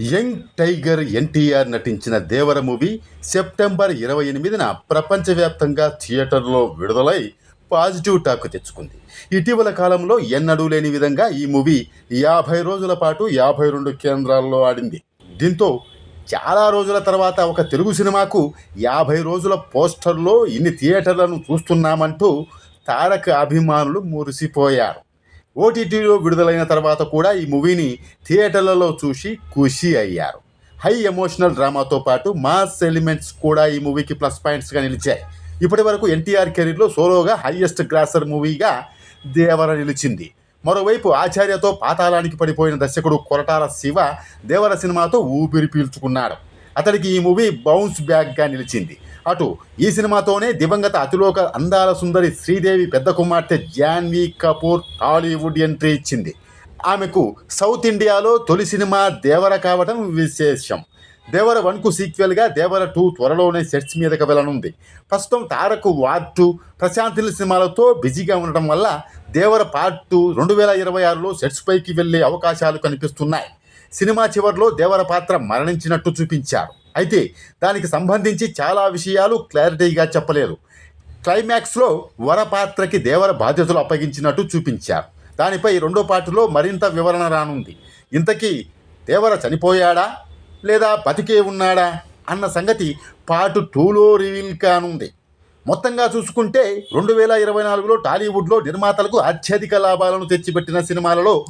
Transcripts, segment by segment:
Young tiger NTR నటించిన దేవర movie September ఇరవై ఎనిమిదిన ప్రపంచవ్యాప్తంగా థియేటర్లో విడుదలై పాజిటివ్ టాక్ తెచ్చుకుంది. ఇటీవల కాలంలో ఎన్నడూ లేని విధంగా ఈ మూవీ యాభై రోజుల పాటు యాభై రెండు కేంద్రాల్లో ఆడింది. దీంతో చాలా రోజుల తర్వాత ఒక తెలుగు సినిమాకు యాభై రోజుల పోస్టర్లో ఇన్ని థియేటర్లను చూస్తున్నామంటూ తారక అభిమానులు మురిసిపోయారు. ఓటీటీలో విడుదలైన తర్వాత కూడా ఈ మూవీని థియేటర్లలో చూసి ఖుషి అయ్యారు. హై ఎమోషనల్ డ్రామాతో పాటు మాస్ ఎలిమెంట్స్ కూడా ఈ మూవీకి ప్లస్ పాయింట్స్గా నిలిచాయి. ఇప్పటి వరకు ఎన్టీఆర్ కెరీర్లో సోలోగా హైయెస్ట్ గ్రాసర్ మూవీగా దేవర నిలిచింది. మరోవైపు ఆచార్యతో పాతాళానికి పడిపోయిన దర్శకుడు కొరటాల శివ దేవర సినిమాతో ఊపిరి పీల్చుకున్నాడు. అతడికి ఈ మూవీ బౌన్స్ బ్యాక్గా నిలిచింది. అటు ఈ సినిమాతోనే దివంగత అతిలోక అందాల సుందరి శ్రీదేవి పెద్ద కుమార్తె జాన్వీ కపూర్ టాలీవుడ్ ఎంట్రీ ఇచ్చింది. ఆమెకు సౌత్ ఇండియాలో తొలి సినిమా దేవర కావడం విశేషం. దేవర వన్కు సీక్వెల్గా దేవర టూ త్వరలోనే సెట్స్ మీదకి వెళ్ళనుంది. ప్రస్తుతం తారకు వార్ టూ ప్రశాంత్ సినిమాలతో బిజీగా ఉండటం వల్ల దేవర పార్ట్ టూ రెండు వేల ఇరవై ఆరులో సెట్స్ పైకి వెళ్ళే అవకాశాలు కనిపిస్తున్నాయి. సినిమా చివరిలో దేవర పాత్ర మరణించినట్టు చూపించారు. అయితే దానికి సంబంధించి చాలా విషయాలు క్లారిటీగా చెప్పలేదు. క్లైమాక్స్లో వర పాత్రకి దేవర బాధ్యతలు అప్పగించినట్టు చూపించారు. దానిపై రెండో పార్టీలో మరింత వివరణ రానుంది. ఇంతకీ దేవర చనిపోయాడా? లేదా బతికే ఉన్నాడా? అన్న సంగతి పార్ట్ టూలో రివీల్ కానుంది. మొత్తంగా చూసుకుంటే రెండు వేల ఇరవై నాలుగులో టాలీవుడ్లో నిర్మాతలకు అత్యధిక లాభాలను తెచ్చిపెట్టిన సినిమాలలో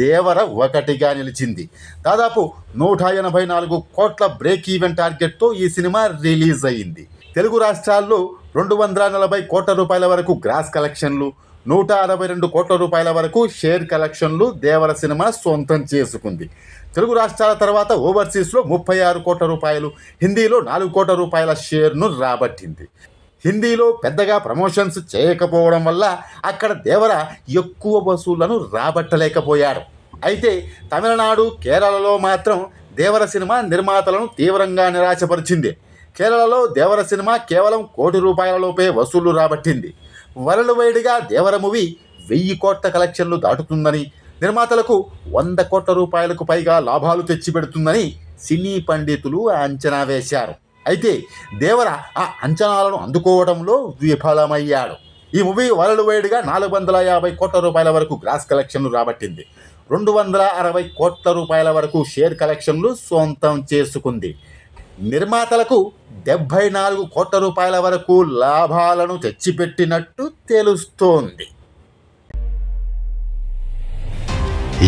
దేవర ఒకటిగా నిలిచింది. దాదాపు నూట ఎనభై నాలుగు కోట్ల బ్రేక్ ఈవెన్ టార్గెట్తో ఈ సినిమా రిలీజ్ అయింది. తెలుగు రాష్ట్రాల్లో రెండు వందల నలభై కోట్ల రూపాయల వరకు గ్రాస్ కలెక్షన్లు నూట అరవై రెండు కోట్ల రూపాయల వరకు షేర్ కలెక్షన్లు దేవర సినిమా సొంతం చేసుకుంది. తెలుగు రాష్ట్రాల తర్వాత ఓవర్సీస్లో ముప్పై ఆరు కోట్ల రూపాయలు హిందీలో నాలుగు కోట్ల రూపాయల షేర్ను రాబట్టింది. హిందీలో పెద్దగా ప్రమోషన్స్ చేయకపోవడం వల్ల అక్కడ దేవర ఎక్కువ వసూళ్ళను రాబట్టలేకపోయారు. అయితే తమిళనాడు కేరళలో మాత్రం దేవర సినిమా నిర్మాతలను తీవ్రంగా నిరాశపరిచింది. కేరళలో దేవర సినిమా కేవలం కోటి రూపాయలలోపే వసూళ్ళు రాబట్టింది. వరల్డ్ వైడ్గా దేవర మూవీ వెయ్యి కోట్ల కలెక్షన్లు దాటుతుందని నిర్మాతలకు వంద కోట్ల రూపాయలకు పైగా లాభాలు తెచ్చిపెడుతుందని సినీ పండితులు అంచనా వేశారు. అయితే దేవర ఆ అంచనాలను అందుకోవడంలో విఫలమయ్యాడు ఈ మూవీ వరల్డ్ వైడ్గా నాలుగు వందల యాభై కోట్ల రూపాయల వరకు గ్రాస్ కలెక్షన్లు రాబట్టింది. రెండు వందల అరవై కోట్ల రూపాయల వరకు షేర్ కలెక్షన్లు సొంతం చేసుకుంది. నిర్మాతలకు డెబ్భై నాలుగు కోట్ల రూపాయల వరకు లాభాలను తెచ్చిపెట్టినట్టు తెలుస్తోంది.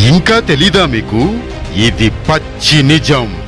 ఇంకా తెలీదా మీకు? ఇది పచ్చి నిజం.